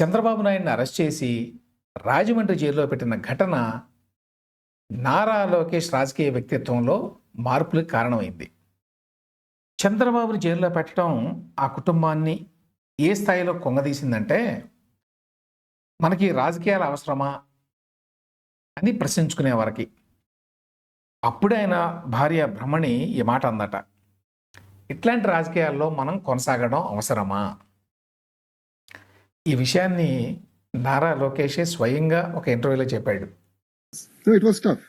చంద్రబాబు నాయుడిని అరెస్ట్ చేసి రాజమండ్రి జైల్లో పెట్టిన ఘటన నారా లోకేష్ రాజకీయ వ్యక్తిత్వంలో మార్పులకు కారణమైంది. చంద్రబాబుని జైల్లో పెట్టడం ఆ కుటుంబాన్ని ఏ స్థాయిలో కొంగదీసిందంటే మనకి రాజకీయాలు అవసరమా అని ప్రశ్నించుకునే వారికి. అప్పుడే ఆయన భార్య భ్రమణి ఈ మాట అందట ఇట్లాంటి రాజకీయాల్లో మనం కొనసాగడం అవసరమా? ఈ విషయాన్ని నారా లోకేషే స్వయంగా ఒక ఇంటర్వ్యూలో చెప్పాడు. It was tough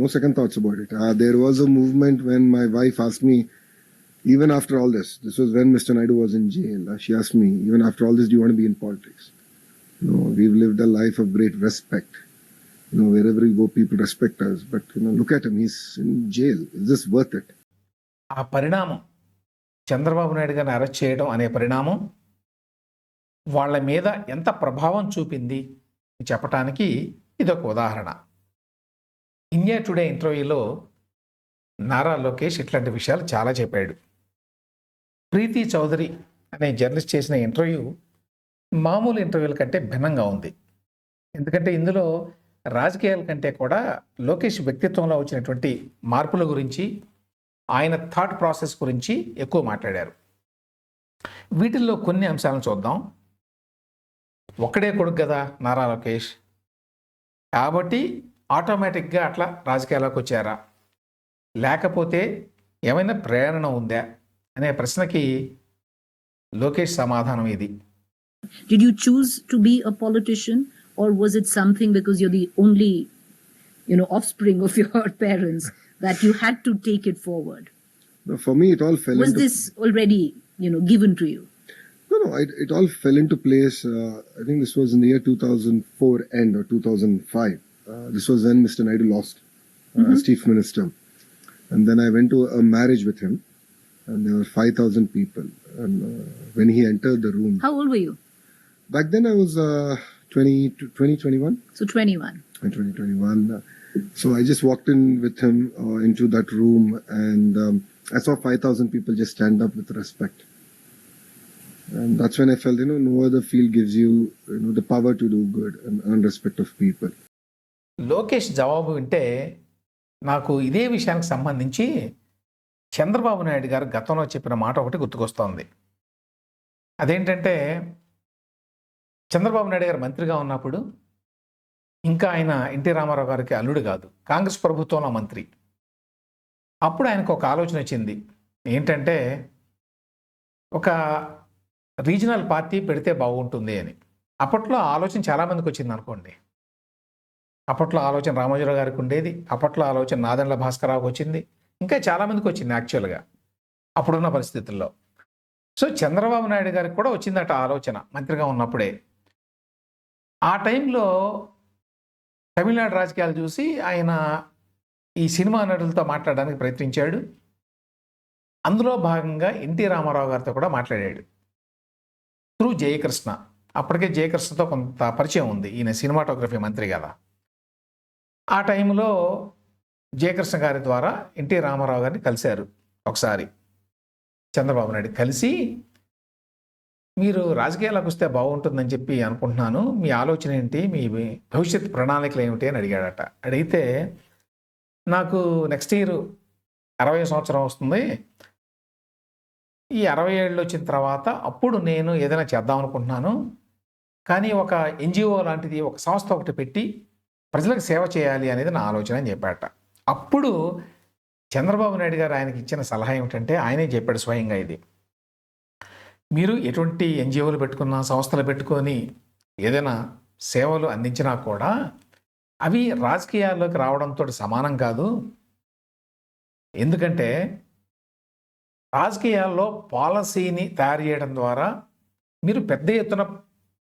no second thoughts about it there was a movement when my wife as me even after all this this was when mister Naidu was in jail she as even after all this you want be in politics no weave live the life of great respect know where ever go people respect us but you no look at him his in jail is this worth it ఆ పరిణామం చంద్రబాబు నాయుడు గారిని arrest చేయడం అనే పరిణామం వాళ్ళ మీద ఎంత ప్రభావం చూపింది చెప్పటానికి ఇదొక ఉదాహరణ. ఇండియా టుడే ఇంటర్వ్యూలో నారా లోకేష్ ఇట్లాంటి విషయాలు చాలా చెప్పాడు. ప్రీతి చౌదరి అనే జర్నలిస్ట్ చేసిన ఇంటర్వ్యూ మామూలు ఇంటర్వ్యూల కంటే భిన్నంగా ఉంది. ఎందుకంటే ఇందులో రాజకీయాల కంటే కూడా లోకేష్ వ్యక్తిత్వంలో వచ్చినటువంటి మార్పుల గురించి ఆయన థాట్ ప్రాసెస్ గురించి ఎక్కువ మాట్లాడారు. వీటిల్లో కొన్ని అంశాలను చూద్దాం. ఒక్కడే కొడుకు కదా? నారా లోకేష్. కాబట్టి ఆటోమేటిక్గా అట్లా రాజకీయాలకు వచ్చారా? లేకపోతే ఏమైనా ప్రేరణ ఉందా? అనే ప్రశ్నకి లోకేష్ సమాధానం ఇది. Did you choose to be a politician or was it something because you're the only you know offspring of your parents that you had to take it forward for me it all fell was this already you know given to you No, no, it, it all fell into place. Uh, I think this was in the year 2004 end or 2005. Uh, this was when Mr. Naidu lost uh, as chief minister. And then I went to a marriage with him, and there were 5,000 people. And uh, when he entered the room, How old were you? back then I was uh, 20, to 20, 21. So 21. in 2021. Uh, So I just walked in with him uh, into that room, and um, I saw 5,000 people just stand up with respect. And that's when I felt, you know, no other field gives you, you know, the power to do good and earn respect of people. Lokesh జవాబు వింటే నాకు ఇదే విషయానికి సంబంధించి చంద్రబాబు నాయుడు గారు గతంలో చెప్పిన మాట ఒకటి గుర్తుకొస్తోంది. అదేంటంటే చంద్రబాబు నాయుడు గారు మంత్రిగా ఉన్నప్పుడు ఇంకా ఆయన ఎన్టీ రామారావు గారికి అల్లుడు కాదు కాంగ్రెస్ ప్రభుత్వంలో మంత్రి. అప్పుడు ఆయనకు ఒక ఆలోచన వచ్చింది. ఏంటంటే ఒక రీజనల్ పార్టీ పెడితే బాగుంటుంది అని. అప్పట్లో ఆలోచన చాలామందికి వచ్చింది అనుకోండి. అప్పట్లో ఆలోచన రామోజీరావు గారికి ఉండేది. అప్పట్లో ఆలోచన నాదండ్ల భాస్కరరావుకి వచ్చింది. ఇంకా చాలామందికి వచ్చింది యాక్చువల్గా అప్పుడున్న పరిస్థితుల్లో. సో చంద్రబాబు నాయుడు గారికి కూడా వచ్చిందట ఆలోచన మంత్రిగా ఉన్నప్పుడే. ఆ టైంలో తమిళనాడు రాజకీయాలు చూసి ఆయన ఈ సినిమా నటులతో మాట్లాడడానికి ప్రయత్నించాడు. అందులో భాగంగా ఎన్టీ రామారావు గారితో కూడా మాట్లాడాడు. త్రూ జయకృష్ణ. అప్పటికే జయకృష్ణతో కొంత పరిచయం ఉంది. ఈయన సినిమాటోగ్రఫీ మంత్రి కదా. ఆ టైంలో జయకృష్ణ గారి ద్వారా ఎన్టీ రామారావు గారిని కలిశారు ఒకసారి. చంద్రబాబు నాయుడు కలిసి మీరు రాజకీయాలకు వస్తే బాగుంటుందని చెప్పి అనుకుంటున్నాను. మీ ఆలోచన ఏంటి? మీ భవిష్యత్ ప్రణాళికలు ఏమిటి? అని అడిగాడట. అడిగితే నాకు నెక్స్ట్ ఇయర్ అరవై సంవత్సరం వస్తుంది. ఈ అరవై ఏళ్ళు వచ్చిన తర్వాత అప్పుడు నేను ఏదైనా చేద్దాం అనుకుంటున్నాను. కానీ ఒక ఎన్జిఓ లాంటిది ఒక సంస్థ ఒకటి పెట్టి ప్రజలకు సేవ చేయాలి అనేది నా ఆలోచన అని చెప్పాట అప్పుడు చంద్రబాబు నాయుడు గారు ఆయనకి ఇచ్చిన సలహా ఏమిటంటే ఆయనే చెప్పాడు స్వయంగా ఇది. మీరు ఎటువంటి ఎన్జిఓలు పెట్టుకున్న సంస్థలు పెట్టుకొని ఏదైనా సేవలు అందించినా కూడా అవి రాజకీయాల్లోకి రావడంతో సమానం కాదు. ఎందుకంటే రాజకీయాల్లో పాలసీని తయారు చేయడం ద్వారా మీరు పెద్ద ఎత్తున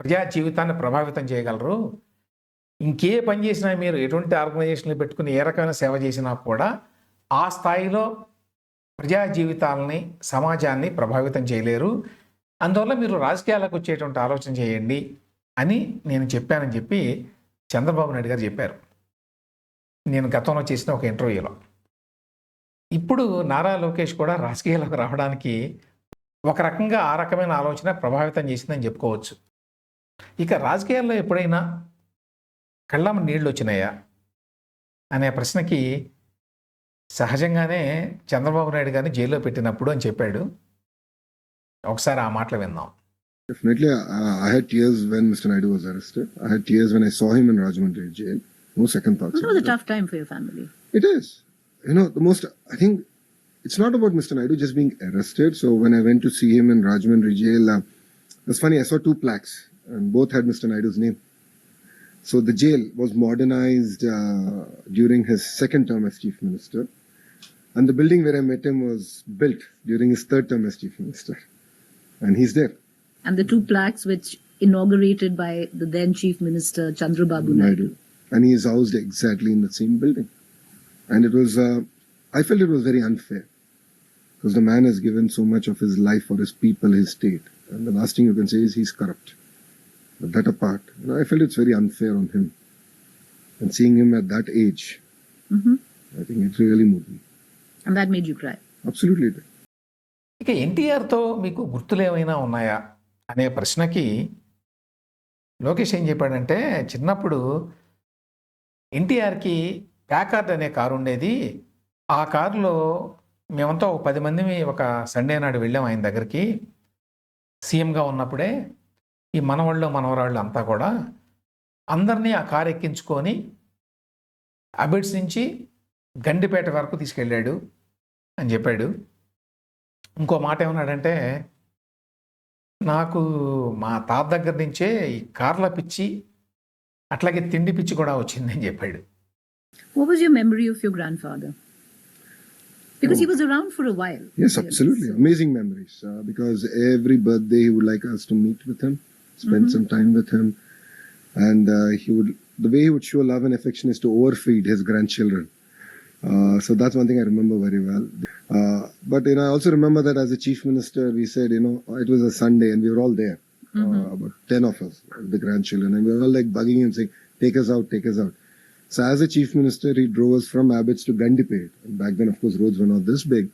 ప్రజా జీవితాన్ని ప్రభావితం చేయగలరు. ఇంకే పని చేసినా మీరు ఎటువంటి ఆర్గనైజేషన్లు పెట్టుకుని ఏ రకమైన సేవ చేసినా కూడా ఆ స్థాయిలో ప్రజా జీవితాలని సమాజాన్ని ప్రభావితం చేయలేరు. అందువల్ల మీరు రాజకీయాలకు వచ్చేటువంటి ఆలోచన చేయండి అని నేను చెప్పానని చెప్పి చంద్రబాబు నాయుడు గారు చెప్పారు. నేను గతంలో చేసిన ఒక ఇంటర్వ్యూలో. ఇప్పుడు నారా లోకేష్ కూడా రాజకీయాలకు రావడానికి ఒక రకంగా ఆ రకమైన ఆలోచన ప్రభావితం చేసిందని చెప్పుకోవచ్చు. ఇక రాజకీయాల్లో ఎప్పుడైనా కళ్ళమ్మ నీళ్ళు వచ్చినాయా? అనే ప్రశ్నకి సహజంగానే చంద్రబాబు నాయుడు గారిని జైల్లో పెట్టినప్పుడు అని చెప్పాడు. ఒకసారి ఆ మాటలు విందాం. Definitely I had tears when Mr Naidu was arrested I had tears when I saw him in Rajahmundry jail no second thoughts it was tough time for your family it is You know, the most, I think it's not about Mr. Naidu just being arrested. So when I went to see him in Rajahmundry jail, uh, it's funny, I saw two plaques and both had Mr. Naidu's name. So the jail was modernized uh, during his second term as chief minister. And the building where I met him was built during his third term as chief minister. And he's there. And the two plaques which inaugurated by the then Chief Minister Chandrababu Naidu. Naidu. And he is housed exactly in the same building. And it was, uh, I felt it was very unfair. Because the man has given so much of his life for his people, his state. And the last thing you can say is he's corrupt. But that apart, you know, I felt it's very unfair on him. And seeing him at that age, Mhm. I think it really moved me. And that made you cry. Absolutely. ఇక ఎన్టీఆర్తో మీకు గుర్తులు ఏమైనా ఉన్నాయా అనే ప్రశ్నకి లోకేష్ ఏం చెప్పాడంటే చిన్నప్పుడు ఎన్టీఆర్కి ప్యాకార్డ్ అనే కారు ఉండేది. ఆ కారులో మేమంతా ఒక పది మంది ఒక సండే నాడు వెళ్ళాం ఆయన దగ్గరికి. సీఎంగా ఉన్నప్పుడే ఈ మనవాళ్ళు మనవరాళ్ళు అంతా కూడా అందరినీ ఆ కారు ఎక్కించుకొని అబిడ్స్ నుంచి గండిపేట వరకు తీసుకెళ్ళాడు అని చెప్పాడు. ఇంకో మాట ఏమన్నాడంటే నాకు మా తాత దగ్గర నుంచే ఈ కార్ల పిచ్చి అట్లాగే తిండి పిచ్చి కూడా వచ్చిందని చెప్పాడు. What was your memory of your grandfather? Because he was around for a while. Yes, absolutely. Amazing memories. Uh, because every birthday he would like us to meet with him, spend some time with him. And uh, he would, the way he would show love and affection is to overfeed his grandchildren. Uh, so that's one thing I remember very well. Uh, but you know, I also remember that as a chief minister, we said, you know, it was a Sunday and we were all there, uh, about 10 of us, the grandchildren, and we were all like bugging him, saying, take us out, take us out. So as a chief minister, he drove us from Abbots to Gandipet. And back then, of course, roads were not this big.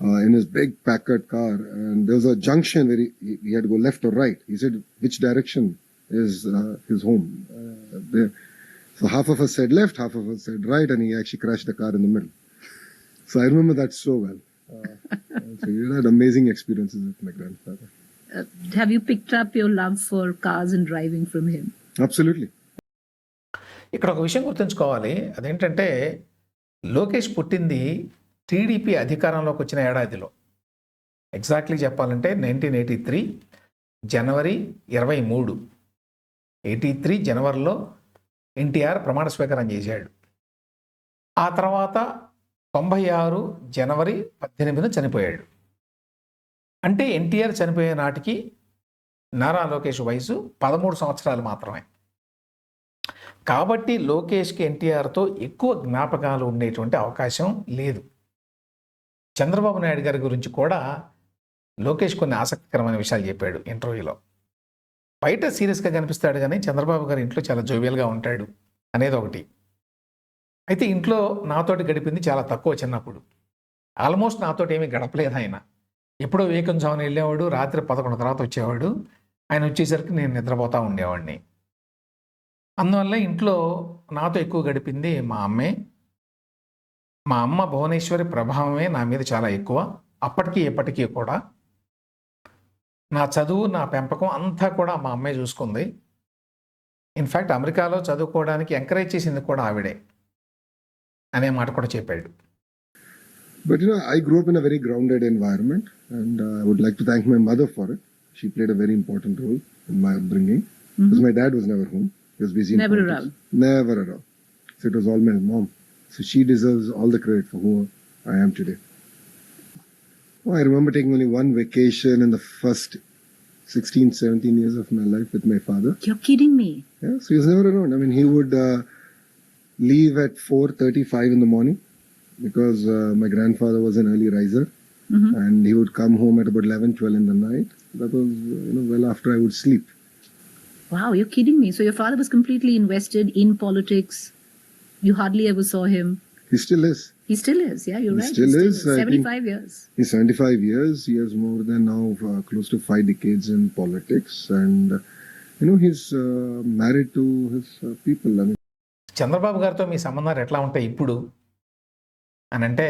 Uh, in his big Packard car, and there was a junction where he, he- he had to go left or right. He said, "Which direction is uh, his home?" Uh, there. So half of us said left, half of us said right, and he actually crashed the car in the middle. So I remember that so well. Uh, so we had amazing experiences with my grandfather. Uh, have you picked up your love for cars and driving from him? Absolutely. ఇక్కడ ఒక విషయం గుర్తుంచుకోవాలి. అదేంటంటే లోకేష్ పుట్టింది TDP అధికారంలోకి వచ్చిన ఏడాదిలో. Exactly చెప్పాలంటే నైన్టీన్ ఎయిటీ త్రీ జనవరి ఇరవై మూడు. ఎయిటీ త్రీ జనవరిలో ఎన్టీఆర్ ప్రమాణ స్వీకారం చేశాడు. ఆ తర్వాత తొంభై ఆరు జనవరి పద్దెనిమిదిన చనిపోయాడు. అంటే ఎన్టీఆర్ చనిపోయే నాటికి నారా లోకేష్ వయసు పదమూడు సంవత్సరాలు మాత్రమే. కాబట్టి లోకేష్కి ఎన్టీఆర్తో ఎక్కువ జ్ఞాపకాలు ఉండేటువంటి అవకాశం లేదు. చంద్రబాబు నాయుడు గారి గురించి కూడా లోకేష్ కొన్ని ఆసక్తికరమైన విషయాలు చెప్పాడు ఇంటర్వ్యూలో. బయట సీరియస్గా కనిపిస్తాడు కానీ చంద్రబాబు గారి ఇంట్లో చాలా జోవియల్గా ఉంటాడు అనేది ఒకటి. అయితే ఇంట్లో నాతోటి గడిపింది చాలా తక్కువ చిన్నప్పుడు. ఆల్మోస్ట్ నాతోటి ఏమీ గడపలేదు ఆయన. ఎప్పుడో వేకం జామున వెళ్ళేవాడు రాత్రి పదకొండు తర్వాత వచ్చేవాడు. ఆయన వచ్చేసరికి నేను నిద్రపోతూ ఉండేవాడిని. అందువల్ల ఇంట్లో నాతో ఎక్కువ గడిపింది మా అమ్మే. మా అమ్మ భువనేశ్వరి ప్రభావమే నా మీద చాలా ఎక్కువ. అప్పటికీ ఎప్పటికీ కూడా. నా చదువు నా పెంపకం అంతా కూడా మా అమ్మే చూసుకుంది. ఇన్ఫ్యాక్ట్ అమెరికాలో చదువుకోవడానికి ఎంకరేజ్ చేసింది కూడా ఆవిడే. అనే మాట కూడా చెప్పాడు. But you I grew up in a very grounded environment and I would like to thank my mother for it she played a very important role in my bringing my dad was never home never home; he was busy. Never politics. around. Never around. So it was all my mom. So she deserves all the credit for who I am today. Oh, I remember taking only one vacation in the first 16, 17 years of my life with my father. You're kidding me. Yeah, so he was never around. I mean, he would uh, leave at 4.35 in the morning because uh, my grandfather was an early riser. Mhm. And he would come home at about 11, 12 in the night. That was, you know, well after I would sleep. Wow, you're kidding me. So your father was completely invested in politics. You hardly ever saw him. He still is. He still is. Yeah, you're He right. still is, I think- 75 years. He's 75 years. He has more than now uh, close to five decades in politics. And uh, you know, he's uh, married to his uh, people. I mean, Chandrababu గారితో మీ సంబంధాలు ఎట్లా ఉంటాయి ఇప్పుడు అని అంటే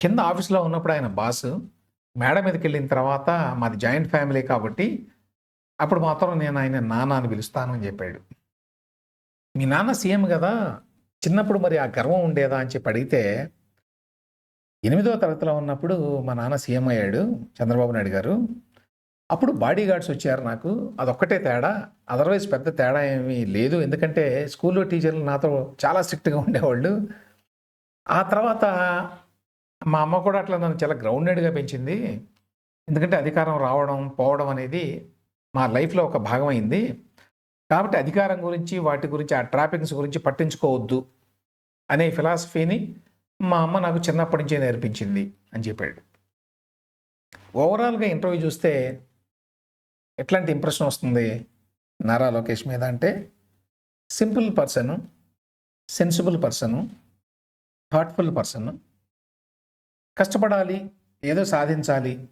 కింద ఆఫీస్లో ఉన్నప్పుడు ఆయన బాస్ మేడ మీదకి వెళ్ళిన తర్వాత మాది జాయింట్ ఫ్యామిలీ కాబట్టి అప్పుడు మాత్రం నేను ఆయన నాన్న అని పిలుస్తాను అని చెప్పాడు. మీ నాన్న సీఎం కదా చిన్నప్పుడు మరి ఆ గర్వం ఉండేదా అని చెప్పి అడిగితే ఎనిమిదవ తరగతిలో ఉన్నప్పుడు మా నాన్న సీఎం అయ్యాడు చంద్రబాబు నాయుడు గారు. అప్పుడు బాడీ గార్డ్స్ వచ్చారు నాకు. అదొక్కటే తేడా. అదర్వైజ్ పెద్ద తేడా ఏమీ లేదు. ఎందుకంటే స్కూల్లో టీచర్లు నాతో చాలా స్ట్రిక్ట్గా ఉండేవాళ్ళు. ఆ తర్వాత మా అమ్మ కూడా అట్లా నన్ను చాలా గ్రౌండెడ్గా పెంచింది. ఎందుకంటే అధికారం రావడం పోవడం అనేది మా లైఫ్లో ఒక భాగమైంది. కాబట్టి అధికారం గురించి వాటి గురించి ఆ ట్రాఫిక్స్ గురించి పట్టించుకోవద్దు అనే ఫిలాసఫీని మా అమ్మ నాకు చిన్నప్పటి నుంచే నేర్పించింది అని చెప్పాడు. ఓవరాల్గా ఇంటర్వ్యూ చూస్తే ఎట్లాంటి ఇంప్రెషన్ వస్తుంది? నారా లోకేష్ మీద అంటే simple person sensible person thoughtful person కష్టపడాలి ఏదో సాధించాలి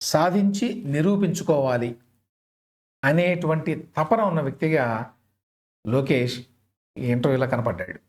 సాధించి నిరూపించుకోవాలి అనేటువంటి తపన ఉన్న వ్యక్తిగా లోకేష్ ఈ ఇంటర్వ్యూలో కనపడ్డాడు.